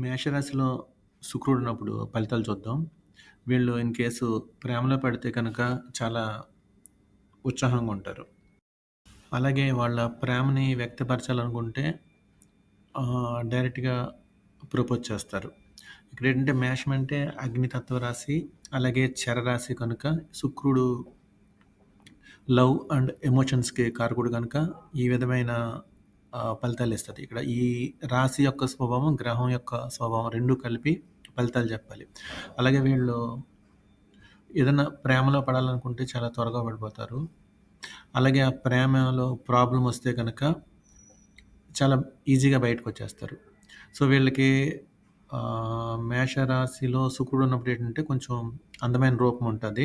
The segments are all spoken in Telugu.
మేషరాశిలో శుక్రుడున్నప్పుడు ఫలితాలు చూద్దాం. వీళ్ళు ఇన్ కేసు ప్రేమలో పడితే కనుక చాలా ఉత్సాహంగా ఉంటారు. అలాగే వాళ్ళ ప్రేమని వ్యక్తపరచాలనుకుంటే ఆహ్, డైరెక్ట్‌గా ప్రపోజ్ చేస్తారు. ఇక్కడేంటంటే మేషం అంటే అగ్నితత్వ రాశి. అలాగే చరరాశి కనుక శుక్రుడు లవ్ అండ్ ఎమోషన్స్‌కి కారకుడు గనుక ఈ విధమైన ఫలితాలు ఇస్తుంది ఇక్కడ ఈ రాశి యొక్క స్వభావం, గ్రహం యొక్క స్వభావం రెండు కలిపి ఫలితాలు చెప్పాలి. అలాగే వీళ్ళు ఏదైనా ప్రేమలో పడాలనుకుంటే చాలా త్వరగా పడిపోతారు. అలాగే ఆ ప్రేమలో ప్రాబ్లం వస్తే కనుక చాలా ఈజీగా బయటకొచ్చేస్తారు. సో, వీళ్ళకి మేషరాశిలో శుక్రుడు ఉన్నప్పుడు ఏంటంటే కొంచెం అందమైన రూపం ఉంటుంది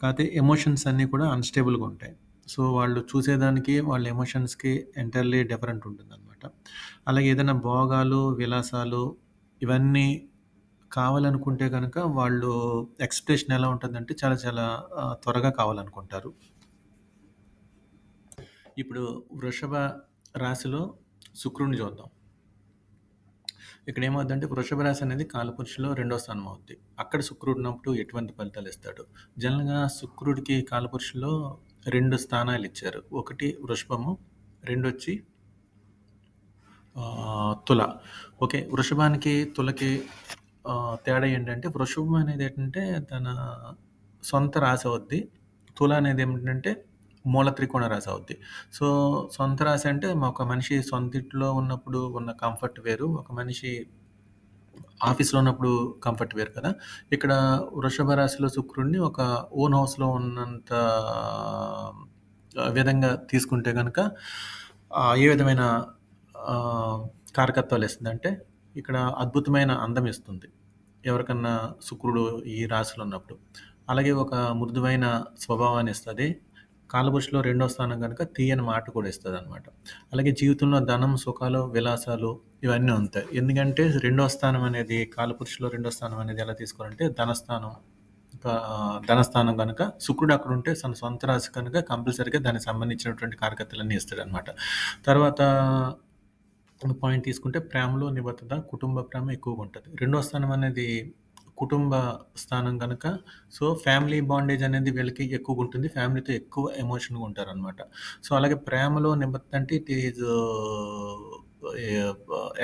కాకపోతే ఎమోషన్స్ అన్నీ కూడా అన్‌స్టేబుల్‌గా ఉంటాయి. సో, వాళ్ళు చూసేదానికి వాళ్ళ ఎమోషన్స్‌కి ఎంటైర్‌లీ డిఫరెంట్ ఉంటుందనమాట. అలాగే ఏదైనా భోగాలు, విలాసాలు ఇవన్నీ కావాలనుకుంటే గనక వాళ్ళు ఎక్స్‌పెక్టేషన్ ఎలా ఉంటుందంటే చాలా చాలా ఆహ్, త్వరగా కావాలనుకుంటారు. ఇప్పుడు వృషభ రాశిలో శుక్రుడిని చూద్దాం. ఇక్కడేమవుద్దంటే వృషభ రాశి అనేది కాలపురుషులో రెండో స్థానం అవుద్ది. అక్కడ శుక్రుడు ఉన్నప్పుడు ఎటువంటి ఫలితాలిస్తాడు? జనరల్‌గా శుక్రుడికి కాలపురుషులో రెండు స్థానాలు ఇచ్చారు ఒకటి వృషభము, రెండొచ్చి వచ్చి తుల. ఓకే. వృషభానికి, తులకి తేడా ఏంటంటే వృషభం అనేదేంటంటే తన సొంత రాశి అవుద్ది. తుల అనేదేమిటంటే మూల త్రికోణ రాశి అవుద్ది. సో, సొంత రాశి అంటే ఒక మనిషి సొంతింట్లో ఉన్నప్పుడు ఉన్న కంఫర్ట్ వేరు. ఒక మనిషి ఆఫీస్‌లో ఉన్నప్పుడు కంఫర్ట్ వేరు కదా! ఇక్కడ వృషభ రాశిలో శుక్రుడిని ఒక ఓన్ హౌస్‌లో ఉన్నంత ఆహ్, విధంగా తీసుకుంటే గనక ఆహ్, ఏ విధమైన ఆహ్, అంటే ఇక్కడ అద్భుతమైన అందం ఇస్తుంది. ఎవరికన్నా శుక్రుడు ఈ రాశిలో ఉన్నప్పుడు. అలాగే ఒక మృదువైన స్వభావాన్నిస్తది. కాలపురుషులో రెండో స్థానం కనుక తీయని మాట కూడా ఇస్తుంది అనమాట అలాగే జీవితంలో ధనం, సుఖాలు, విలాసాలు ఇవన్నీ ఉంటాయి. ఎందుకంటే రెండో స్థానం అనేది కాలపురుషులో రెండో స్థానం అనేది ఎలా తీసుకోవాలంటే ధనస్థానం. ధనస్థానం కనుక శుక్రుడు అక్కడ ఉంటే తన సొంత రాశి కనుక కంపల్సరీగా దానికి సంబంధించినటువంటి కార్యకర్తలన్నీ ఇస్తాడు అనమాట తర్వాత పాయింట్ తీసుకుంటే ప్రేమలో నిబద్ధత, కుటుంబ ప్రేమ ఎక్కువగా ఉంటుంది రెండో స్థానం అనేది కుటుంబ స్థానం కనుక సో, ఫ్యామిలీ బాండేజ్ అనేది వీళ్ళకి ఎక్కువగుంటుంది. ఫ్యామిలీతో ఎక్కువ ఎమోషన్‌గా ఉంటారనమాట. సో, అలాగే ప్రేమలో నిబద్ధత అంటే it is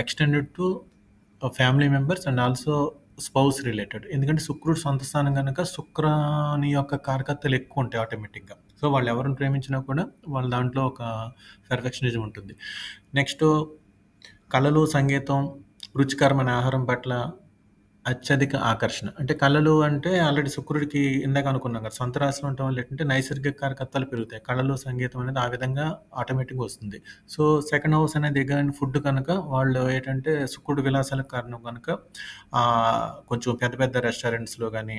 extended to family members and also spouse related. ఎందుకంటే శుక్రుడు సొంత స్థానం కనుక శుక్రాని యొక్క కారకర్తలు ఎక్కువ ఉంటాయి ఆటోమేటిక్‌గా. సో, వాళ్ళు ఎవరిని ప్రేమించినా కూడా వాళ్ళ దాంట్లో ఒక పెర్ఫెక్షనిజం ఉంటుంది. నెక్స్ట్ కళలు, సంగీతం, రుచికరమైన ఆహారం పట్ల అత్యధిక ఆకర్షణ. అంటే కళలు అంటే ఆల్రెడీ శుక్రుడికి ఇందాక అనుకున్నాం కదా! సొంత రాశిలో ఉండటం వల్ల ఏంటంటే నైసర్గిక కారకత్వాలు పెరుగుతాయి. కళలు, సంగీతం అనేది ఆ విధంగా ఆటోమేటిక్‌గా వస్తుంది. సో, సెకండ్ హౌస్ అనేది ఎగైన్ ఫుడ్ కనుక వాళ్ళు ఏంటంటే శుక్రుడు విలాసాలకు కారణం గనుక ఆహ్, కొంచెం పెద్ద పెద్ద రెస్టారెంట్స్‌లో గాని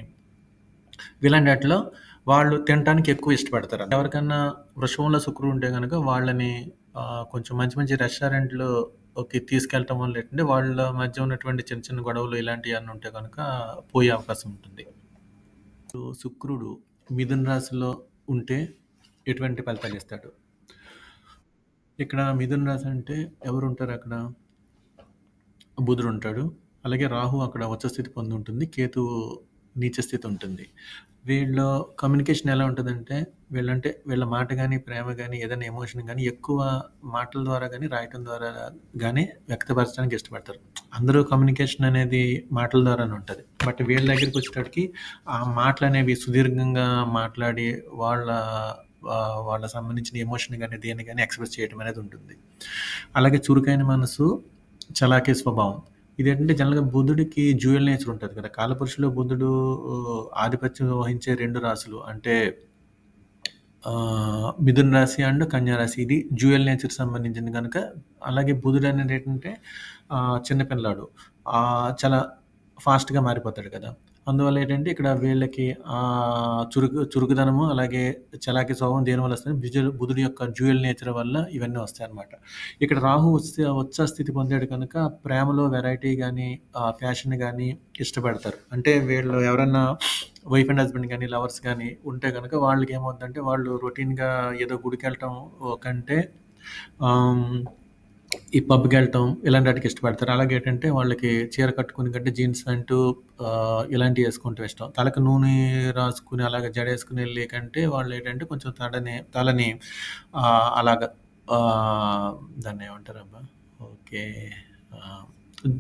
ఇలాంటి వాటిలో వాళ్ళు తినటానికి ఎక్కువ ఇష్టపడతారు. ఎవరికన్నా వృషభంలో శుక్రుడు ఉంటే కనుక వాళ్ళని ఆహ్, కొంచెం మంచి మంచి ఓకే తీసుకెళ్ళటం వల్ల ఏంటంటే వాళ్ళ మధ్య ఉన్నటువంటి చిన్న చిన్న గొడవలు ఇలాంటివి అన్నీ ఉంటే కనుక పోయే అవకాశం ఉంటుంది. సో, శుక్రుడు మిథున రాశిలో ఉంటే ఎటువంటి ఫలితాలు ఇస్తాడు? ఇక్కడ మిథున రాశి అంటే ఎవరు ఉంటారు అక్కడ? బుధుడు ఉంటాడు. అలాగే రాహు అక్కడ వచ్చస్థితి పొంది ఉంటుంది. కేతువు నీచ స్థితి ఉంటుంది. వీళ్ళు కమ్యూనికేషన్ ఎలా ఉంటుందంటే వీళ్ళంటే వీళ్ళ మాట కానీ ప్రేమ కానీ ఏదైనా ఎమోషన్ కానీ ఎక్కువ మాటల ద్వారా కానీ రాయటం ద్వారా కానీ వ్యక్తపరచడానికి ఇష్టపడతారు. అందరూ కమ్యూనికేషన్ అనేది మాటల ద్వారానే ఉంటుంది బట్ వీళ్ళ దగ్గరికి వచ్చేటప్పటికి ఆ మాటలు అనేవి సుదీర్ఘంగా మాట్లాడి వాళ్ళ వాళ్ళ సంబంధించిన ఎమోషన్ కానీ దేన్ని కానీ ఎక్స్‌ప్రెస్ చేయడం అనేది ఉంటుంది. అలాగే చురుకైన మనసు, చలాకీ స్వభావం. ఇదేంటంటే జనరల్‌గా బుధుడికి డ్యూయల్ నేచర్ ఉంటది కదా! కాలపురుషులో బుధుడు ఆధిపత్యం వహించే 2 రాశులు అంటే ఆహ్, మిథున రాశి అండ్ కన్యా రాశి. ఇది డ్యూయల్ నేచర్‌కి సంబంధించింది గనుక అలాగే బుధుడు అనేది ఏంటంటే ఆహ్, చిన్న పిల్లాడు. ఆహ్, చాలా ఫాస్ట్‌గా మారిపోతాడు కదా! అందువల్ల ఏంటంటే ఇక్కడ వీళ్ళకి చురుకు చురుకుదనము అలాగే చలాకి స్వభావం దేనివల్ల వస్తుంది బుజు బుధుడి యొక్క జ్యువెల్ నేచర్ వల్ల ఇవన్నీ వస్తాయన్నమాట. ఇక్కడ రాహు ఉచ్చ ఉచ్చ స్థితి పొందాడు కనుక ప్రేమలో వెరైటీ కానీ ఫ్యాషన్ కానీ ఇష్టపడతారు. అంటే వీళ్ళు ఎవరన్నా వైఫ్ అండ్ హస్బెండ్ కానీ లవర్స్ కానీ ఉంటే కనుక వాళ్ళకి ఏమవుతుందంటే వాళ్ళు రొటీన్‌గా ఏదో గుడికెళ్ళటం కంటే ఈ పబ్కి వెళ్ళటం ఇలాంటి వాటికి ఇష్టపడతారు. అలాగే ఏంటంటే వాళ్ళకి చీర కట్టుకుని కంటే జీన్స్ ప్యాంటు ఇలాంటివి వేసుకుంటే ఇష్టం. తలకు నూనె రాసుకుని అలాగే జడ వేసుకుని ఎళ్ళే కంటే వాళ్ళేంటంటే కొంచెం తడని తలని ఆహ్, అలాగ ఆహ్, దాన్నేమంటారబ్బా? ఓకే.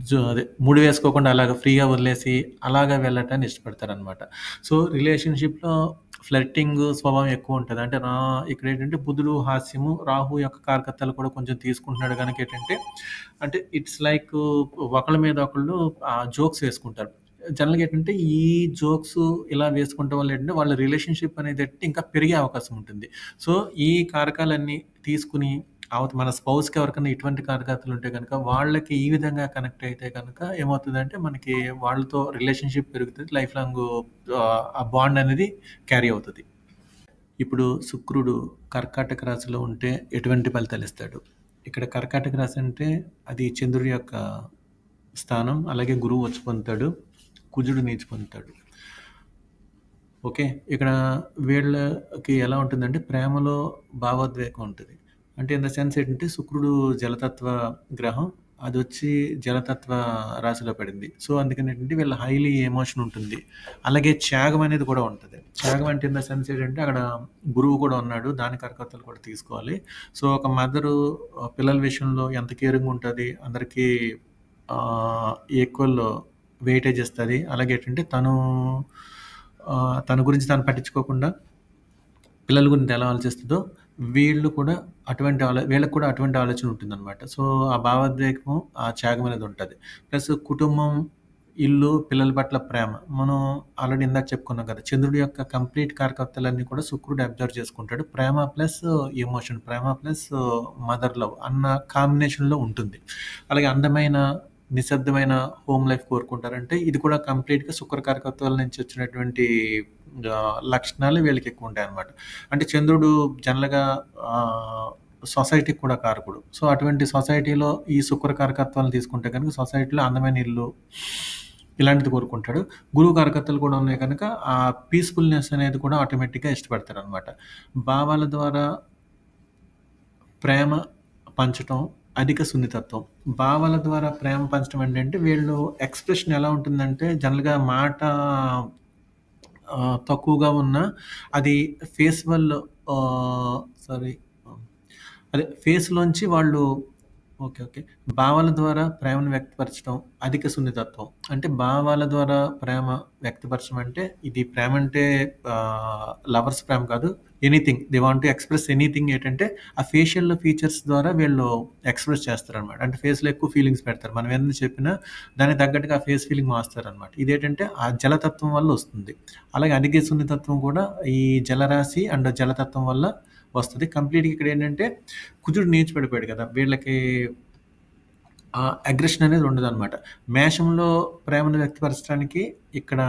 జో అదే ముడి వేసుకోకుండా అలాగ ఫ్రీగా వదిలేసి అలాగా వెళ్ళటాన్ని ఇష్టపడతారనమాట. సో, రిలేషన్‌షిప్‌లో ఫ్లర్టింగ్ స్వభావం ఎక్కువ ఉంటుంది అంటే రా ఇక్కడేంటంటే బుధుడు హాస్యము, రాహు యొక్క కారకత్వాలు కూడా కొంచెం తీసుకుంటున్నాడు గనక ఏంటంటే, అంటే ఇట్స్ లైక్ ఒకళ్ళ మీద ఒకళ్ళు ఆహ్, జోక్స్ వేసుకుంటారు. జనరల్‌గా ఏంటంటే ఈ జోక్స్ ఇలా వేసుకోవటం వల్ల ఏంటంటే వాళ్ళ రిలేషన్‌షిప్ అనేది ఇంకా పెరిగే అవకాశం ఉంటుంది. సో, ఈ కారకాలన్నీ తీసుకొని అవత మన స్పౌస్‌కి ఎవరికన్నా ఇటువంటి కార్యకర్తలు ఉంటే కనుక వాళ్ళకి ఈ విధంగా కనెక్ట్ అయితే కనుక ఏమవుతుందంటే మనకి వాళ్ళతో రిలేషన్‌షిప్ పెరుగుతుంది లైఫ్ లాంగ్ ఆ బాండ్ అనేది క్యారీ అవుతుంది ఇప్పుడు శుక్రుడు కర్కాటక రాశిలో ఉంటే ఎటువంటి ఫలితాలిస్తాడు? ఇక్కడ కర్కాటక రాశి అంటే అది చంద్రుడి యొక్క స్థానం. అలాగే గురువు వచ్చి పొందుతాడు. కుజుడు నీచి పొందుతాడు. ఓకే. ఇక్కడ వీళ్ళకి ఎలా ఉంటుందంటే ప్రేమలో భావోద్వేగం ఉంటుంది అంటే ఇన్ ద సెన్స్ ఏంటంటే శుక్రుడు జలతత్వ గ్రహం. అది వచ్చి జలతత్వ రాశిలో పడింది. సో, అందుకనేంటంటే వీళ్ళ హైలీ ఎమోషన్ ఉంటుంది. అలాగే త్యాగం అనేది కూడా ఉంటుంది త్యాగం అంటే ఇన్ ద సెన్స్ ఏంటంటే అక్కడ గురువు కూడా ఉన్నాడు. దాని కారకత్వాలు కూడా తీసుకోవాలి. సో, ఒక మదరు పిల్లల విషయంలో ఎంత కేరింగ్‌గా ఉంటుంది అందరికీ ఈక్వల్ వెయిటేజ్ ఇస్తుంది అలాగే ఏంటంటే తను తన గురించి తను పట్టించుకోకుండా పిల్లల గురించి ఎలా ఆలోచిస్తుందో వీళ్ళు కూడా అటువంటి ఆలో వీళ్ళకి కూడా అటువంటి ఆలోచన ఉంటుందన్నమాట సో, ఆ భావోద్వేగం, ఆ త్యాగం అనేది ఉంటుంది ప్లస్ కుటుంబం, ఇల్లు, పిల్లల పట్ల ప్రేమ. మనం ఆల్రెడీ ఇందాక చెప్పుకున్నాం కదా! చంద్రుడి యొక్క కంప్లీట్ కార్యకర్తలన్నీ కూడా శుక్రుడు అబ్జర్వ్ చేసుకుంటాడు. ప్రేమ ప్లస్ ఎమోషన్, ప్రేమ ప్లస్ మదర్ లవ్ అన్న కాంబినేషన్‌లో ఉంటుంది. అలాగే అందమైన, నిశ్శబ్దమైన హోమ్ లైఫ్ కోరుకుంటారంటే ఇది కూడా కంప్లీట్‌గా శుక్ర కారకత్వాల నుంచి వచ్చినటువంటి లక్షణాలు వీళ్ళకి ఎక్కువ ఉంటాయి అనమాట అంటే చంద్రుడు జనరల్‌గా సొసైటీకి కూడా కారకుడు. సో, అటువంటి సొసైటీలో ఈ శుక్ర కారకత్వాలను తీసుకుంటే కనుక సొసైటీలో అందమైన ఇల్లు ఇలాంటిది కోరుకుంటాడు. గురువు కారకత్వాలు కూడా ఉన్నాయి కనుక ఆ పీస్‌ఫుల్‌నెస్ అనేది కూడా ఆటోమేటిక్‌గా ఇష్టపడతారు అనమాట భావాల ద్వారా ప్రేమ పంచటం, అధిక సున్నితత్వం. భావాల ద్వారా ప్రేమ పంచడం ఏంటంటే వీళ్ళు ఎక్స్‌ప్రెషన్ ఎలా ఉంటుందంటే జనరల్‌గా మాట తక్కువగా ఉన్న అది ఫేస్ వల్ సారీ అదే ఫేస్‌లోంచి వాళ్ళు ఓకే. ఓకే. భావాల ద్వారా ప్రేమను వ్యక్తపరచడం, అధిక సున్నితత్వం. అంటే భావాల ద్వారా ప్రేమ వ్యక్తపరచడం అంటే ఇది ప్రేమ అంటే ఆహ్, లవర్స్ ప్రేమ కాదు. Anything they want to express anything ఏంటంటే ఆ ఫేషియల్ ఫీచర్స్ ద్వారా వీళ్ళు ఎక్స్‌ప్రెస్ చేస్తారనమాట. అంటే ఫేస్‌లో ఎక్కువ ఫీలింగ్స్ పెడతారు. మనం ఏదైనా చెప్పినా దానికి తగ్గట్టుగా ఆ ఫేస్ ఫీలింగ్ మారుస్తారనమాట. ఇదేంటంటే ఆ జలతత్వం వల్ల వస్తుంది. అలాగే అధిక సున్నితత్వం కూడా ఈ జలరాశి అండ్ జలతత్వం వల్ల వస్తుంది కంప్లీట్‌గా ఇక్కడేంటంటే కుజుడు నీచి పడిపోయాడు కదా! వీళ్ళకి అగ్రెషన్ అనేది ఉండదనమాట. మేషంలో ప్రేమను వ్యక్తపరచడానికి ఇక్కడ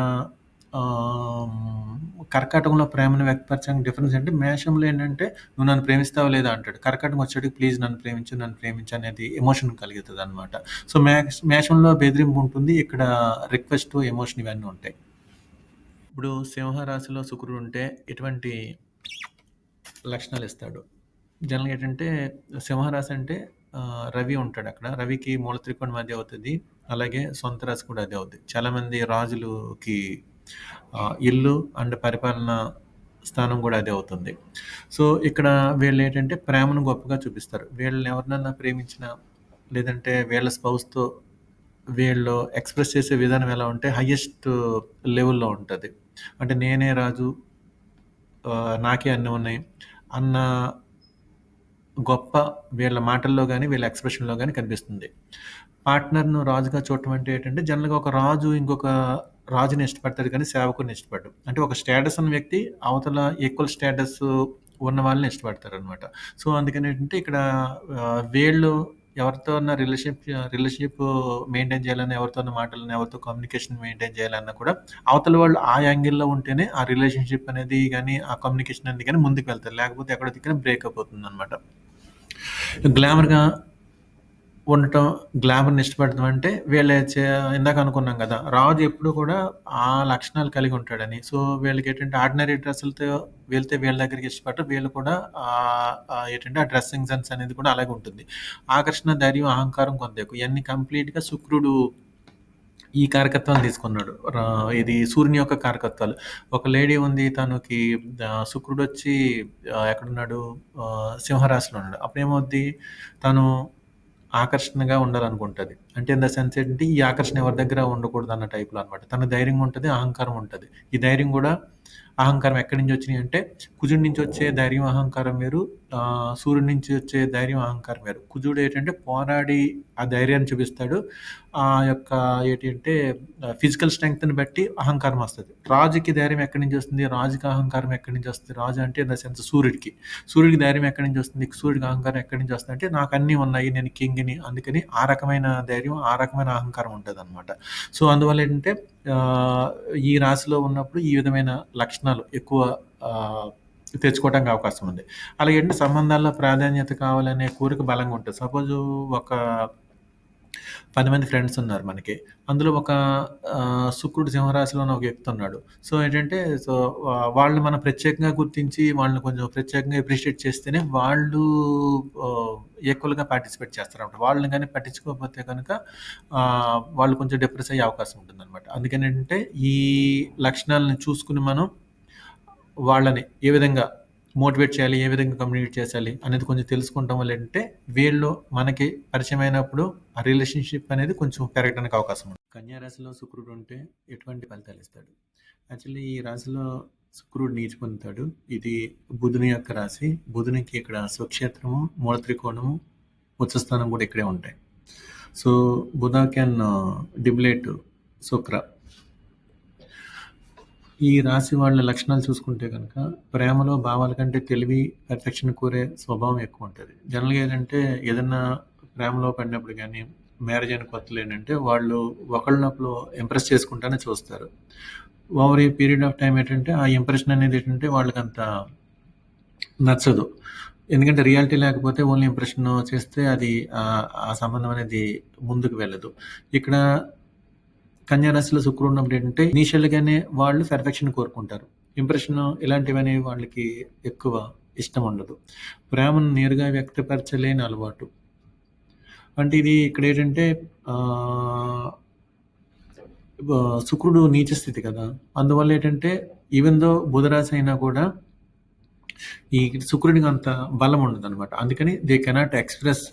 కర్కాటకంలో ప్రేమను వ్యక్తపరచడానికి డిఫరెన్స్ అంటే మేషంలో ఏంటంటే "నువ్వు నన్ను ప్రేమిస్తావా లేదా" అంటాడు. కర్కాటకం వచ్చేటికి "ప్లీజ్ నన్ను ప్రేమించు, నన్ను ప్రేమించు" అనేది ఎమోషన్ అనమాట సో, మేష మేషంలో బెదిరింపు ఉంటుంది. ఇక్కడ రిక్వెస్ట్, ఎమోషన్ ఇవన్నీ ఉంటాయి. ఇప్పుడు సింహరాశిలో శుక్రుడు ఉంటే ఎటువంటి లక్షణాలు ఇస్తాడు జనరల్‌గా ఏంటంటే సింహరాశి అంటే రవి ఉంటాడు అక్కడ. రవికి మూల త్రికోణం అదే అవుతుంది. అలాగే సొంత రాశి కూడా అదే అవుతుంది చాలామంది రాజులకి ఇల్లు అండ్ పరిపాలన స్థానం కూడా అదే అవుతుంది. సో, ఇక్కడ వీళ్ళు ఏంటంటే ప్రేమను గొప్పగా చూపిస్తారు. వీళ్ళని ఎవరినన్నా ప్రేమించిన లేదంటే వీళ్ళ స్పౌస్‌తో వీళ్ళు ఎక్స్‌ప్రెస్ చేసే విధానం ఎలా ఉంటే హైయెస్ట్ లెవెల్‌లో ఉంటుంది. అంటే నేనే రాజు ఆహ్, నాకే అన్నీ ఉన్నాయి అన్న గొప్ప వీళ్ళ మాటల్లో గాని, వీళ్ళ ఎక్స్‌ప్రెషన్‌లో గాని కనిపిస్తుంది. పార్ట్నర్‌ను రాజుగా చూడటం అంటే ఏంటంటే జనరల్‌గా ఒక రాజు ఇంకొక రాజుని ఇష్టపడతాడు కానీ సేవకుడిని ఇష్టపడడు. అంటే ఒక స్టేటస్ ఉన్న వ్యక్తి అవతల ఈక్వల్ స్టేటస్ ఉన్న వాళ్ళని ఇష్టపడతారనమాట. సో, అందుకనేంటంటే ఇక్కడ ఆహ్, వీళ్ళు ఎవరితో ఉన్న రిలేషన్‌షిప్ రిలేషన్‌షిప్ మెయింటైన్ చేయాలన్నా, ఎవరితోన్నా మాట్లాడాలన్నా, ఎవరితో కమ్యూనికేషన్ మెయింటైన్ చేయాలన్నా కూడా అవతల వాళ్ళు ఆ యాంగిల్‌లో ఉంటేనే ఆ రిలేషన్‌షిప్ అనేది కానీ ఆ కమ్యూనికేషన్ అనేది కానీ ముందుకు వెళ్తారు లేకపోతే ఎక్కడ దిక్కున బ్రేకప్ అవుతుందనమాట. గ్లామర్‌గా ఉండటం, గ్లామర్‌ని ఇష్టపడటం అంటే వీళ్ళ చే ఇందాక అనుకున్నాం కదా రాజు ఎప్పుడు కూడా ఆ లక్షణాలు కలిగి ఉంటాడని. సో, వీళ్ళకేంటంటే ఆర్డినరీ డ్రెస్సులతో వెళ్తే వీళ్ళ దగ్గరికి ఇష్టపడరు. వీళ్ళు కూడా ఆహ్, ఆహ్, ఏంటంటే ఆ డ్రెస్సింగ్ సెన్స్ అనేది కూడా అలాగే ఉంటుంది. ఆకర్షణ, ధైర్యం, అహంకారం కొంత ఎక్కువ. ఇయన్నీ కంప్లీట్‌గా శుక్రుడు ఈ కారకత్వాలు తీసుకున్నాడు. రా ఇది సూర్యుని యొక్క కారకత్వాలు. ఒక లేడీ ఉంది తనకి ఆహ్, శుక్రుడొచ్చి ఆహ్, ఎక్కడున్నాడు? ఆహ్, సింహరాశిలో ఉన్నాడు. అప్పుడేమవుద్ది? తను ఆకర్షణగా ఉండాలనుకుంటుంది అంటే ఇన్ ద సెన్స్ ఏంటంటే, ఈ ఆకర్షణ ఎవరి దగ్గర ఉండకూడదు అన్న టైప్‌లో అనమాట. తన ధైర్యం ఉంటుంది అహంకారం ఉంటుంది ఈ ధైర్యం కూడా అహంకారం ఎక్కడి నుంచి వచ్చినాయి అంటే, కుజుడి నుంచి వచ్చే ధైర్యం, అహంకారం వేరు. సూర్యుడి నుంచి వచ్చే ధైర్యం, అహంకారం వేరు. కుజుడు ఏంటంటే పోరాడి ఆ ధైర్యాన్ని చూపిస్తాడు. ఆ యొక్క ఏంటంటే ఫిజికల్ స్ట్రెంగ్త్‌ని బట్టి అహంకారం వస్తుంది రాజుకి ధైర్యం ఎక్కడి నుంచి వస్తుంది? రాజుకి అహంకారం ఎక్కడి నుంచి వస్తుంది రాజు అంటే ఇన్ ద సెన్స్ సూర్యుడికి. సూర్యుడికి ధైర్యం ఎక్కడి నుంచి వస్తుంది? సూర్యుడికి అహంకారం ఎక్కడి నుంచి వస్తుంటే నాకు అన్నీ ఉన్నాయి. నేను కింగ్‌ని. అందుకని ఆ రకమైన ధైర్యం, ఆ రకమైన అహంకారం ఉంటుంది అనమాట సో, అందువల్ల ఏంటంటే ఈ రాశిలో ఉన్నప్పుడు ఈ విధమైన లక్షణాలు ఎక్కువ తెచ్చుకోవడానికి అవకాశం ఉంది. అలాగే ఏంటంటే సంబంధాల్లో ప్రాధాన్యత కావాలనే కోరిక బలంగా ఉంటుంది సపోజు ఒక పది మంది ఫ్రెండ్స్ ఉన్నారు మనకి. అందులో ఒక శుక్రుడు సింహరాశిలో ఉన్న ఒక వ్యక్తి ఉన్నాడు. సో, ఏంటంటే సో, వాళ్ళని మనం ప్రత్యేకంగా గుర్తించి వాళ్ళని కొంచెం ప్రత్యేకంగా అప్రిషియేట్ చేస్తేనే వాళ్ళు ఈక్వల్‌గా పార్టిసిపేట్ చేస్తారన్నమాట. వాళ్ళని కానీ పట్టించుకోకపోతే కనుక వాళ్ళు కొంచెం డిప్రెస్ అయ్యే అవకాశం ఉంటుందనమాట. అందుకని ఏంటంటే, ఈ లక్షణాలను చూసుకుని మనం వాళ్ళని ఏ విధంగా మోటివేట్ చేయాలి, ఏ విధంగా కమ్యూనికేట్ చేయాలి అనేది కొంచెం తెలుసుకుంటాం వల్ల ఏంటంటే, వీళ్ళు మనకి పరిచయమైనప్పుడు ఆ రిలేషన్‌షిప్ అనేది కొంచెం పెరగడానికి అవకాశం ఉంది. కన్యారాశిలో శుక్రుడు ఉంటే ఎటువంటి ఫలితాలు ఇస్తాడు? యాక్చువల్లీ ఈ రాశిలో శుక్రుడు నీచి పొందుతాడు. ఇది బుధుని యొక్క రాశి. బుధునికి ఇక్కడ స్వక్షేత్రము, మూల త్రికోణము, ఉచ్చస్థానం కూడా ఇక్కడే ఉంటాయి. సో, బుధ క్యాన్ డిబ్లేట్ శుక్ర. ఈ రాశి వాళ్ళ లక్షణాలు చూసుకుంటే గనక, ప్రేమలో భావాల కంటే తెలివి, పెర్ఫెక్షన్ కోరే స్వభావం ఎక్కువ ఉంటుంది జనరల్‌గా ఏంటంటే, ఏదన్నా ప్రేమలో పడినప్పుడు కానీ మ్యారేజ్ అయిన కొత్తలో ఏంటంటే, వాళ్ళు ఒకళ్ళనొకళ్ళు ఇంప్రెస్ చేసుకుంటానే చూస్తారు. Over a period of time ఏంటంటే, ఆ ఇంప్రెషన్ అనేది ఏంటంటే వాళ్ళకంత నచ్చదు. ఎందుకంటే, రియాలిటీ లేకపోతే ఓన్లీ ఇంప్రెషన్ చేస్తే అది ఆహ్, ఆ సంబంధం అనేది ముందుకు వెళ్ళదు. ఇక్కడ కన్యారాశిలో శుక్రుడు ఉన్నప్పుడు ఏంటంటే, ఇనీషియల్‌గానే వాళ్ళు పెర్ఫెక్షన్ కోరుకుంటారు. ఇంప్రెషన్ ఇలాంటివనే వాళ్ళకి ఎక్కువ ఇష్టం ఉండదు. ప్రేమను నేరుగా వ్యక్తపరచలేని అలవాటు. అంటే ఇది ఇక్కడ ఏంటంటే శుక్రుడు నీచ స్థితి కదా! అందువల్ల ఏంటంటే, ఈవెన్ దో బుధరాశి అయినా కూడా, ఈ శుక్రుడికి అంత బలం ఉండదనమాట. అందుకని they cannot express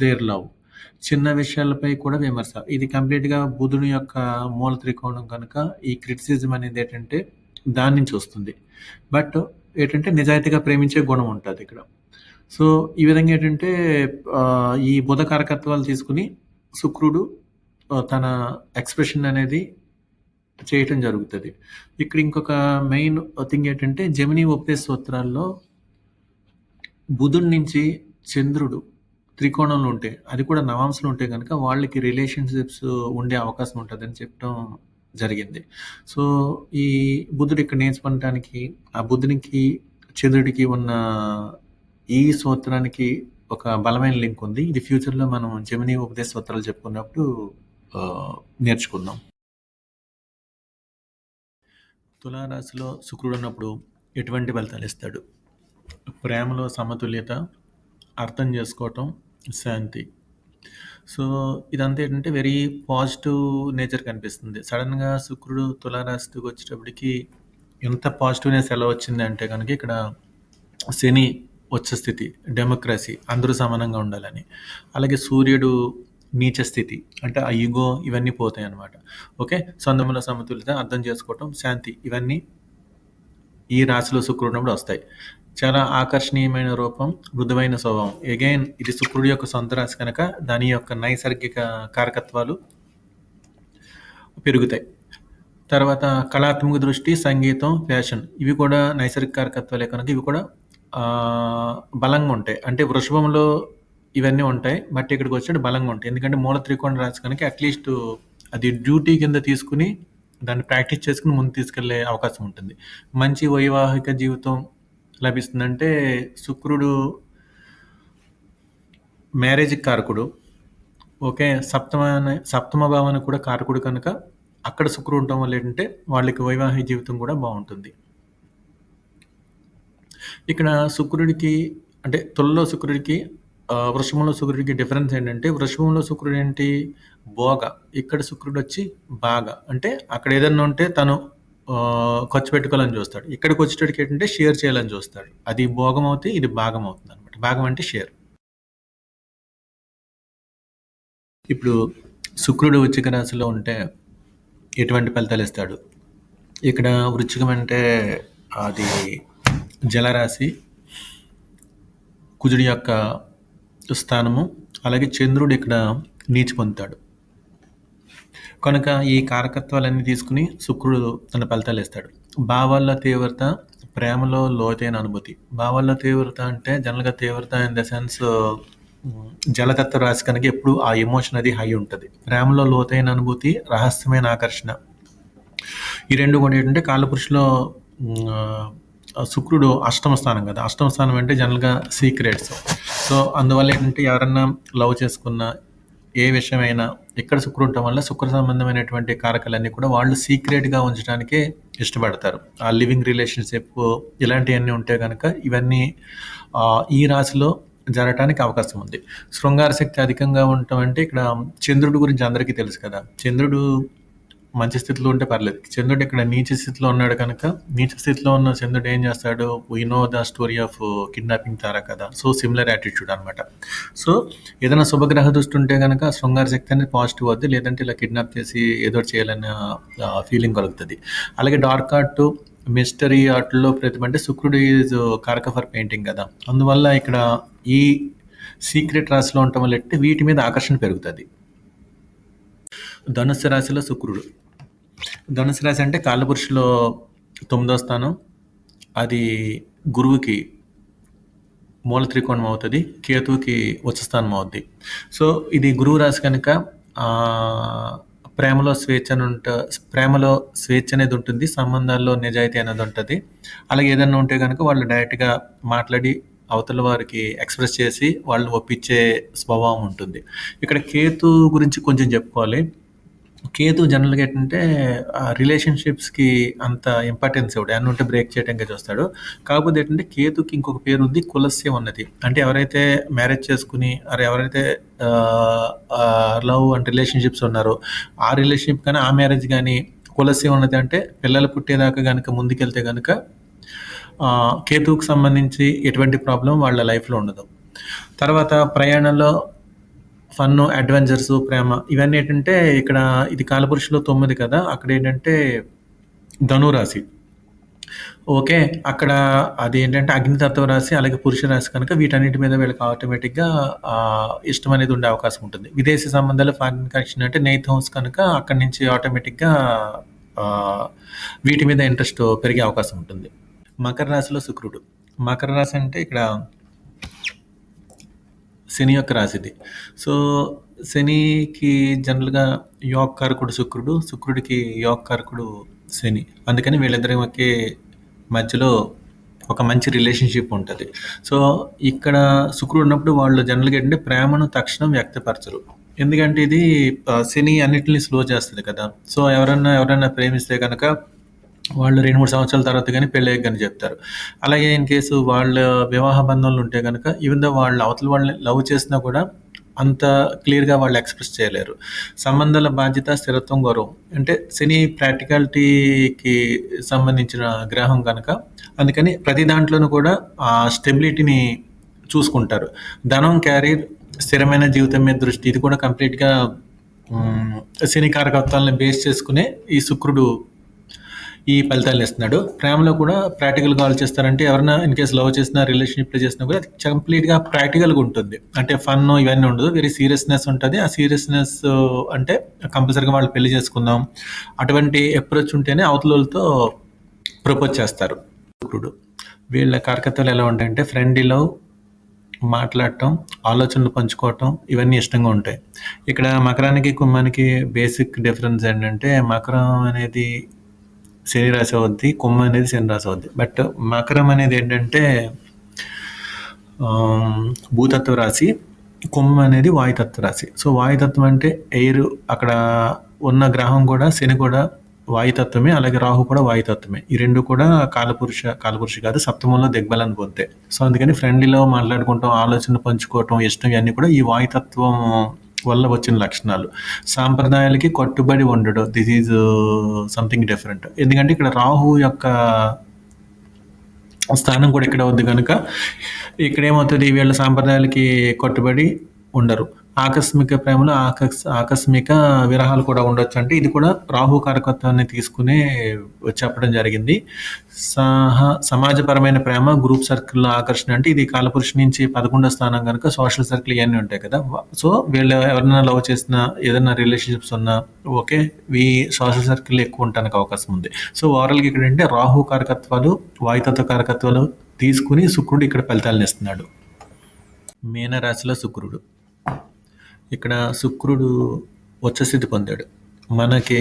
their love. చిన్న విషయాలపై కూడా విమర్శ. ఇది కంప్లీట్‌గా బుధుని యొక్క మూల త్రికోణం కనుక, ఈ క్రిటిసిజం అనేది ఏంటంటే, దాని నుంచి వస్తుంది. బట్ ఏంటంటే, నిజాయితీగా ప్రేమించే గుణం ఉంటుంది ఇక్కడ సో, ఈ విధంగా ఏంటంటే ఈ బుధ కారకత్వాలు తీసుకొని శుక్రుడు తన ఎక్స్‌ప్రెషన్ అనేది చేయటం జరుగుతుంది ఇక్కడ ఇంకొక మెయిన్ థింగ్ ఏంటంటే, జెమిని ఉపదేశ సూత్రాల్లో బుధుడి నుంచి చంద్రుడు త్రికోణంలో ఉంటే, అది కూడా నవాంశలో ఉంటే కనుక వాళ్ళకి రిలేషన్‌షిప్స్ ఉండే అవకాశం ఉంటుందని చెప్పడం జరిగింది. సో, ఈ బుద్ధుడు ఇక్కడ నేర్చుకోవటానికి ఆ బుద్ధునికి చంద్రుడికి ఉన్న ఈ సూత్రానికి ఒక బలమైన లింక్ ఉంది. ఇది ఫ్యూచర్‌లో మనం జమిని ఉపదేశ సూత్రాలు చెప్పుకున్నప్పుడు నేర్చుకుందాం. తులారాశిలో శుక్రుడు ఉన్నప్పుడు ఎటువంటి ఫలితాలు ఇస్తాడు? ప్రేమలో సమతుల్యత, అర్థం చేసుకోవటం, శాంతి. సో, ఇదంతా ఏంటంటే వెరీ పాజిటివ్ నేచర్ కనిపిస్తుంది. సడెన్‌గా శుక్రుడు తులా రాశికి వచ్చేటప్పటికి ఎంత పాజిటివ్‌నెస్ ఎలా వచ్చిందంటే గనక ఇక్కడ శని ఉచ్చ స్థితి, డెమోక్రసీ అందరూ సమానంగా ఉండాలని. అలాగే సూర్యుడు నీచ స్థితి. అంటే ఆ ఇగో ఇవన్నీ పోతాయన్నమాట. ఓకే. సొంతముల సమతుల్యత, అర్థం చేసుకోవటం, శాంతి ఇవన్నీ ఈ రాశిలో శుక్రుడున్నప్పుడు వస్తాయి. చాలా ఆకర్షణీయమైన రూపం, మృదువైన స్వభావం. ఎగైన్ ఇది శుక్రుడి యొక్క సొంత రాశి కనుక, దాని యొక్క నైసర్గిక కారకత్వాలు పెరుగుతాయి. తర్వాత కళాత్మక దృష్టి, సంగీతం, ఫ్యాషన్ ఇవి కూడా నైసర్గిక కారకత్వాలే కనుక ఇవి కూడా బలంగా ఉంటాయి. అంటే వృషభంలో ఇవన్నీ ఉంటాయి. బట్ ఇక్కడికి వచ్చేటప్పుడు బలంగా ఉంటాయి. ఎందుకంటే మూల త్రికోణ రాశి కనుక అట్‌లీస్ట్ అది డ్యూటీ కింద తీసుకొని, దాన్ని ప్రాక్టీస్ చేసుకుని ముందు తీసుకెళ్ళే అవకాశం ఉంటుంది. మంచి వైవాహిక జీవితం లభిస్తుందంటే శుక్రుడు మ్యారేజ్ కారకుడు. ఓకే. సప్తమ సప్తమ భావానికి కూడా కారకుడు కనుక అక్కడ శుక్రుడు ఉండటం వల్ల ఏంటంటే వాళ్ళకి వైవాహిక జీవితం కూడా బాగుంటుంది ఇక్కడ శుక్రుడికి అంటే తొలలో శుక్రుడికి వృషభంలో శుక్రుడికి డిఫరెన్స్ ఏంటంటే వృషభంలో శుక్రుడు ఏంటి? భోగ. ఇక్కడ శుక్రుడు వచ్చి బాగా అంటే అక్కడ ఏదన్నా ఉంటే తను ఖర్చు పెట్టుకోవాలని చూస్తాడు. ఇక్కడికొచ్చేటప్పటికి ఏంటంటే షేర్ చేయాలని చూస్తాడు. అది భోగం అవుతే ఇది భాగం అవుతుంది అనమాట భాగం అంటే షేర్. ఇప్పుడు శుక్రుడు వృచ్చిక రాశిలో ఉంటే ఎటువంటి ఫలితాలు ఇస్తాడు ఇక్కడ వృచ్చికం అంటే అది జలరాశి. కుజుడి యొక్క స్థానము. అలాగే చంద్రుడు ఇక్కడ నీచి పొందుతాడు. కనుక ఈ కారకత్వాలన్నీ తీసుకొని శుక్రుడు తన ఫలితాలు ఇస్తాడు భావాల తీవ్రత, ప్రేమలో లోతైన అనుభూతి. భావాల తీవ్రత అంటే జనరల్‌గా తీవ్రత ఇన్ ద సెన్స్ జలతత్వ రాశి కనుక ఎప్పుడు ఆ ఎమోషన్ అది హై ఉంటుంది ప్రేమలో లోతైన అనుభూతి, రహస్యమైన ఆకర్షణ. ఈ రెండు కూడా ఏంటంటే కాలపురుషులో శుక్రుడు అష్టమ స్థానం కదా! అష్టమ స్థానం అంటే జనరల్‌గా సీక్రెట్స్. సో, అందువల్ల ఏంటంటే ఎవరన్నా లవ్ చేసుకున్నా, ఏ విషయమైనా ఇక్కడ శుక్రుడు ఉండటం వల్ల శుక్ర సంబంధమైనటువంటి కారకాలన్నీ కూడా వాళ్ళు సీక్రెట్‌గా ఉంచడానికే ఇష్టపడతారు. ఆ లివింగ్ రిలేషన్‌షిప్ ఇలాంటివన్నీ ఉంటే కనుక ఇవన్నీ ఈ రాశిలో జరగటానికి అవకాశం ఉంది. శృంగార శక్తి అధికంగా ఉండటం అంటే ఇక్కడ చంద్రుడి గురించి అందరికీ తెలుసు కదా! చంద్రుడు మంచి స్థితిలో ఉంటే పర్లేదు. చంద్రుడు ఇక్కడ నీచ స్థితిలో ఉన్నాడు కనుక నీచ స్థితిలో ఉన్న చంద్రుడు ఏం చేస్తాడు? We know the story of kidnapping Tara కదా! సో, సిమిలర్ యాటిట్యూడ్ అనమాట. సో, ఏదైనా శుభగ్రహ దృష్టి ఉంటే కనుక శృంగార శక్తి అనేది పాజిటివ్ అవుద్ది. లేదంటే ఇలా కిడ్నాప్ చేసి ఏదో చేయాలన్న ఫీలింగ్ కలుగుతుంది అలాగే డార్క్ ఆర్ట్, మిస్టరీ ఆర్ట్‌లో ప్రతిభ అంటే శుక్రుడు ఈజ్ uh, కారక ఫర్ పెయింటింగ్ కదా! అందువల్ల ఇక్కడ ఈ సీక్రెట్ రాశిలో ఉండటం వల్ల వీటి మీద ఆకర్షణ పెరుగుతుంది ధనుసు రాశిలో శుక్రుడు. ధనుసు రాశి అంటే కాలపురుషులో తొమ్మిదో స్థానం. అది గురువుకి మూల త్రికోణం అవుతుంది కేతువుకి ఉచ్చస్థానం అవుద్ది. సో, ఇది గురువు రాశి కనుక ప్రేమలో స్వేచ్ఛ అనుంట ప్రేమలో స్వేచ్ఛ అనేది ఉంటుంది. సంబంధాల్లో నిజాయితీ అనేది ఉంటుంది అలాగే ఏదన్నా ఉంటే కనుక వాళ్ళు డైరెక్ట్‌గా మాట్లాడి అవతల వారికి ఎక్స్‌ప్రెస్ చేసి వాళ్ళని ఒప్పించే స్వభావం ఉంటుంది. ఇక్కడ కేతు గురించి కొంచెం చెప్పుకోవాలి. కేతు జనరల్‌గా ఏంటంటే రిలేషన్‌షిప్స్‌కి అంత ఇంపార్టెన్స్ ఇవ్వడు. అన్ని ఉంటే బ్రేక్ చేయడానికి చూస్తాడు. కాకపోతే ఏంటంటే కేతుకి ఇంకొక పేరు ఉంది కులస్యం అన్నది అంటే ఎవరైతే మ్యారేజ్ చేసుకొని ఆర్ ఎవరైతే లవ్ అండ్ రిలేషన్‌షిప్స్ ఉన్నారో ఆ రిలేషన్‌షిప్ కానీ ఆ మ్యారేజ్ కానీ కులస్యం ఉన్నది అంటే పిల్లలు పుట్టేదాకా కనుక ముందుకెళ్తే కనుక ఆహ్, కేతువుకి సంబంధించి ఎటువంటి ప్రాబ్లం వాళ్ళ లైఫ్‌లో ఉండదు. తర్వాత ప్రయాణంలో ఫన్ను, అడ్వెంచర్సు, ప్రేమ ఇవన్నీ ఏంటంటే ఇక్కడ ఇది కాలపురుషులో తొమ్మిది కదా! అక్కడేంటంటే ధను రాశి. ఓకే. అక్కడ అది ఏంటంటే అగ్నితత్వ రాశి, అలాగే పురుష రాశి కనుక వీటన్నిటి మీద వీళ్ళకి ఆటోమేటిక్‌గా ఇష్టం అనేది ఉండే అవకాశం ఉంటుంది. విదేశీ సంబంధాలు, ఫారిన్ కనెక్షన్ అంటే నైత్ హౌస్ కనుక అక్కడి నుంచి ఆటోమేటిక్‌గా వీటి మీద ఇంట్రెస్ట్ పెరిగే అవకాశం ఉంటుంది. మకర రాశిలో శుక్రుడు. మకర రాశి అంటే ఇక్కడ శని యొక్క రాశిది. సో, శనికి జనరల్‌గా యోగకారకుడు శుక్రుడు. శుక్రుడికి యోగకారకుడు శని. అందుకని వీళ్ళిద్దరికి మధ్యలో ఒక మంచి రిలేషన్‌షిప్ ఉంటుంది సో, ఇక్కడ శుక్రుడు ఉన్నప్పుడు వాళ్ళు జనరల్‌గా ఏంటంటే ప్రేమను తక్షణం వ్యక్తపరచరు. ఎందుకంటే ఇది శని అన్నిటిని స్లో చేస్తుంది కదా! సో, ఎవరన్నా ఎవరైనా ప్రేమిస్తే కనుక వాళ్ళు 2, 3 సంవత్సరాల తర్వాత కానీ పెళ్ళయ్యాక కానీ చెప్తారు. అలాగే ఇన్ కేసు వాళ్ళ వివాహ బంధంలో ఉంటే కనుక ఈవెన్ దో వాళ్ళు అవతల వాళ్ళని లవ్ చేసినా కూడా అంత క్లియర్‌గా వాళ్ళు ఎక్స్‌ప్రెస్ చేయలేరు. సంబంధాల బాధ్యత, స్థిరత్వం, గౌరవం. అంటే సినీ ప్రాక్టికాలిటీకి సంబంధించిన గ్రహం కనుక అందుకని ప్రతి దాంట్లోనూ కూడా ఆ స్టెబిలిటీని చూసుకుంటారు. ధనం, క్యారీర్ స్థిరమైన జీవితం మీద దృష్టి ఇది కూడా కంప్లీట్‌గా సినీ శని కారకత్వాలను బేస్ చేసుకునే ఈ శుక్రుడు ఈ ఫలితాలను ఇస్తున్నాడు. ప్రేమలో కూడా ప్రాక్టికల్‌గా ఆలోచిస్తారంటే ఎవరైనా ఇన్ కేస్ లవ్ చేసినా, రిలేషన్‌షిప్‌లో చేసినా కూడా కంప్లీట్‌గా ప్రాక్టికల్‌గా ఉంటుంది. అంటే ఫన్ ఇవన్నీ ఉండదు. వెరీ సీరియస్‌నెస్ ఉంటుంది ఆ సీరియస్‌నెస్ అంటే కంపల్సరీగా వాళ్ళు పెళ్ళి చేసుకుందాం. అటువంటి అప్రోచ్ ఉంటేనే అవతలతో ప్రపోజ్ చేస్తారు. శుక్రుడు. వీళ్ళ కార్కత్వాలు ఎలా ఉంటాయంటే ఫ్రెండ్లీలో మాట్లాడటం, ఆలోచనలు పంచుకోవటం ఇవన్నీ ఇష్టంగా ఉంటాయి. ఇక్కడ మకరానికి, కుంభానికి బేసిక్ డిఫరెన్స్ ఏంటంటే మకరం అనేది శని రాశి అవుద్ది. కుంభం అనేది శని రాశి అవుద్ది. బట్ మకరం అనేది ఏంటంటే భూతత్వ రాశి. కుంభం అనేది వాయుతత్వ రాశి సో వాయుతత్వం అంటే ఎయిర్ అక్కడ ఉన్న గ్రహం కూడా శని కూడా వాయుతత్వమే అలాగే రాహు కూడా వాయుతత్వమే ఈ రెండు కూడా కాలపురుష కాలపురుష కాదు సప్తమంలో దిగ్బలాన్ని పొందాయి సో అందుకని ఫ్రెండ్లీలో మాట్లాడుకుంటాం ఆలోచన పంచుకోవటం ఇష్టం ఇవన్నీ కూడా ఈ వాయుతత్వం వల్ల వచ్చిన లక్షణాలు. సాంప్రదాయాలకి కట్టుబడి ఉండడం దిస్ ఈజ్ సంథింగ్ డిఫరెంట్ ఎందుకంటే ఇక్కడ రాహు యొక్క స్థానం కూడా ఇక్కడ ఉంది కనుక ఇక్కడేమవుతుంది? వీళ్ళ సాంప్రదాయాలకి కట్టుబడి ఉండరు. ఆకస్మిక ప్రేమలో ఆకస్ ఆకస్మిక విరహాలు కూడా ఉండొచ్చు అంటే ఇది కూడా రాహు కారకత్వాన్ని తీసుకునే చెప్పడం జరిగింది. సహ సమాజపరమైన ప్రేమ గ్రూప్ సర్కిల్లో ఆకర్షణ అంటే ఇది కాలపురుషు నుంచి పదకొండో స్థానం కనుక సోషల్ సర్కిల్ ఇవన్నీ ఉంటాయి కదా. సో వీళ్ళు ఎవరైనా లవ్ చేసిన ఏదైనా రిలేషన్షిప్స్ ఉన్నా ఓకే ఈ సోషల్ సర్కిల్ ఎక్కువ ఉండడానికి అవకాశం ఉంది. సో ఓవరాల్గా ఇక్కడ అంటే రాహు కారకత్వాలు వాయుతత్వ కారకత్వాలు తీసుకుని శుక్రుడు ఇక్కడ ఫలితాలను ఇస్తున్నాడు. మీనరాశిలో శుక్రుడు. ఇక్కడ శుక్రుడు ఉచ్చస్థితి పొందాడు. మనకి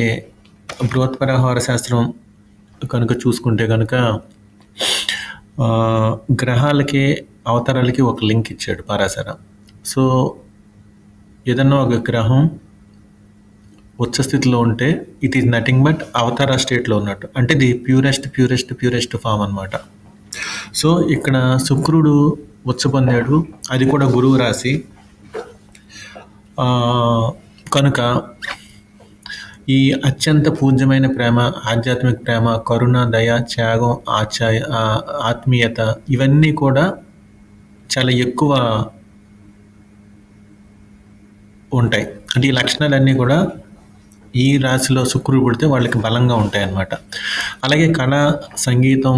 బృహత్పరహార శాస్త్రం కనుక చూసుకుంటే కనుక గ్రహాలకి అవతారాలకి ఒక లింక్ ఇచ్చాడు పరాశర. సో ఏదన్నా ఒక గ్రహం ఉచ్చస్థితిలో ఉంటే ఇట్ ఈజ్ నథింగ్ బట్ అవతార స్టేట్లో ఉన్నట్టు. అంటే the purest purest purest form అన్నమాట. సో ఇక్కడ శుక్రుడు ఉచ్చ పొందాడు. అది కూడా గురువు రాశి కనుక ఈ అత్యంత పూజ్యమైన ప్రేమ ఆధ్యాత్మిక ప్రేమ కరుణ దయ త్యాగం ఆచాయ ఆత్మీయత ఇవన్నీ కూడా చాలా ఎక్కువ ఉంటాయి. అంటే ఈ లక్షణాలన్నీ కూడా ఈ రాశిలో శుక్రుడు పుడితే వాళ్ళకి బలంగా ఉంటాయి అన్నమాట అలాగే కళ సంగీతం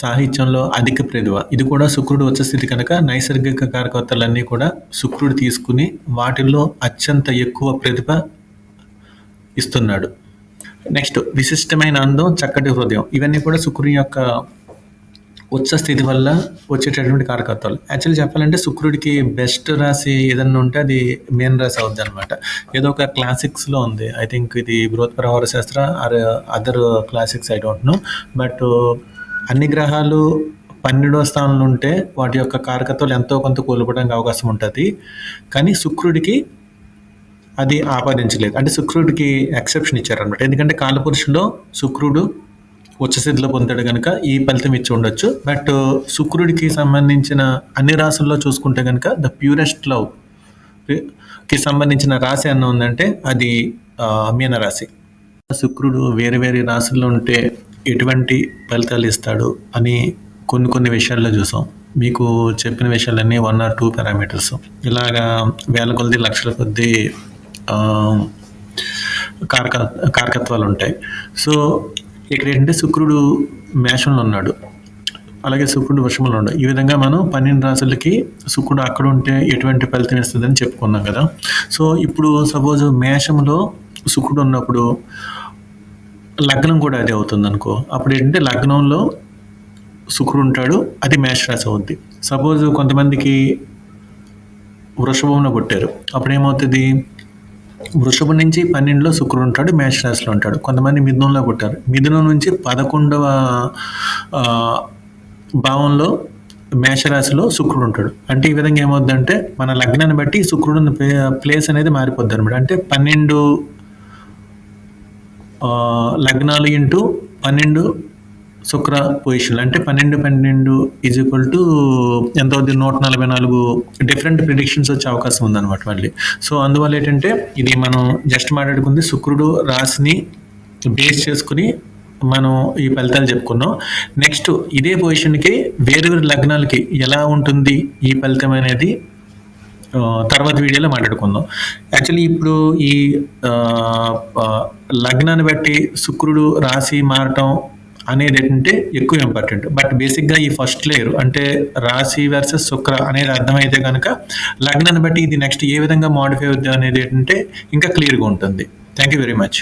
సాహిత్యంలో అధిక ప్రతిభ ఇది కూడా శుక్రుడు వచ్చే స్థితి కనుక నైసర్గిక కారకత్వాలన్నీ కూడా శుక్రుడు తీసుకుని వాటిల్లో అత్యంత ఎక్కువ ప్రతిభ ఇస్తున్నాడు. నెక్స్ట్ విశిష్టమైన అందం చక్కటి హృదయం. ఇవన్నీ కూడా శుక్రుని యొక్క ఉచ్చ స్థితి వల్ల వచ్చేటటువంటి కారకత్వాలు యాక్చువల్లీ చెప్పాలంటే శుక్రుడికి బెస్ట్ రాశి ఏదన్నా ఉంటే అది మెయిన్ రాశి అవుద్ది అనమాట ఏదో ఒక క్లాసిక్స్లో ఉంది. ఐ థింక్ ఇది బృహత్ ప్రహార శాస్త్ర or other classics I don't know but అన్ని గ్రహాలు పన్నెండవ స్థానంలో ఉంటే వాటి యొక్క కారకత్వాలు ఎంతో కొంత కోల్పోవడానికి అవకాశం ఉంటుంది. కానీ శుక్రుడికి అది ఆపాదించలేదు. అంటే శుక్రుడికి ఎక్సెప్షన్ ఇచ్చారనమాట ఎందుకంటే కాలపురుషులో శుక్రుడు ఉచ్చస్థితిలో పొందాడు కనుక ఈ ఫలితం ఇచ్చి ఉండొచ్చు. బట్ శుక్రుడికి సంబంధించిన అన్ని రాసుల్లో చూసుకుంటే కనుక ద ప్యూరెస్ట్ లవ్కి సంబంధించిన రాశి అన్న ఉందంటే అది ఆ, మీనరాశి. శుక్రుడు వేరే వేరే రాశుల్లో ఉంటే ఎటువంటి ఫలితాలు ఇస్తాడు అని కొన్ని కొన్ని విషయాల్లో చూసాం. మీకు చెప్పిన విషయాలన్నీ వన్ ఆర్ టూ పారామీటర్స్ ఇలాగా వేల కొద్ది లక్షల కొద్ది కార్క కార్కత్వాలు కారకత్వాలు ఉంటాయి. సో ఇక్కడ ఏంటంటే శుక్రుడు మేషంలో ఉన్నాడు. అలాగే శుక్రుడు వృషభంలో ఉన్నాడు. ఈ విధంగా మనం పన్నెండు రాసులకి శుక్రుడు అక్కడ ఉంటే ఎటువంటి ఫలితం ఇస్తుందని చెప్పుకున్నాం కదా. సో ఇప్పుడు సపోజ్ మేషంలో శుక్రుడు ఉన్నప్పుడు లగ్నం కూడా అదే అవుతుంది అనుకో అప్పుడు ఏంటంటే లగ్నంలో శుక్రుడు ఉంటాడు అది మేషరాశి అవుద్ది. సపోజ్ కొంతమందికి వృషభంలో పుట్టారు. అప్పుడు ఏమవుతుంది వృషభం నుంచి పన్నెండులో శుక్రుడు ఉంటాడు మేషరాశిలో ఉంటాడు. కొంతమంది మిథునంలో పుట్టారు. మిథునం నుంచి పదకొండవ భావంలో మేషరాశిలో శుక్రుడు ఉంటాడు అంటే ఈ విధంగా ఏమవుద్దంటే మన లగ్నాన్ని బట్టి శుక్రుడు ప్లేస్ అనేది మారిపోద్ది అనమాట అంటే పన్నెండు లగ్నాలు ఇంటూ పన్నెండు శుక్ర పొజిషన్లు. అంటే పన్నెండు పన్నెండు ఈజ్ ఈక్వల్ టు ఎంత అవుతుంది నూట నలభై నాలుగు డిఫరెంట్ ప్రిడిక్షన్స్ వచ్చే అవకాశం ఉందన్నమాట మళ్ళీ. సో అందువల్ల ఏంటంటే ఇది మనం జస్ట్ మాట్లాడుకుంది శుక్రుడు రాశిని బేస్ చేసుకుని మనం ఈ ఫలితాలు చెప్పుకున్నాం. నెక్స్ట్ ఇదే పొజిషన్కి వేరు వేరు లగ్నాలకి ఎలా ఉంటుంది ఈ ఫలితం అనేది తర్వాత వీడియోలో మాట్లాడుకుందాం. యాక్చువల్లీ ఇప్పుడు ఈ లగ్నాన్ని బట్టి శుక్రుడు రాశి మారటం అనేది ఏంటంటే ఎక్కువ ఇంపార్టెంట్ బట్ బేసిక్గా ఈ ఫస్ట్ లేయర్ అంటే రాశి వర్సెస్ శుక్ర అనేది అర్థమైతే కనుక లగ్నాన్ని బట్టి ఇది నెక్స్ట్ ఏ విధంగా మాడిఫై అవుద్ది అనేది ఏంటంటే ఇంకా క్లియర్గా ఉంటుంది. Thank you very much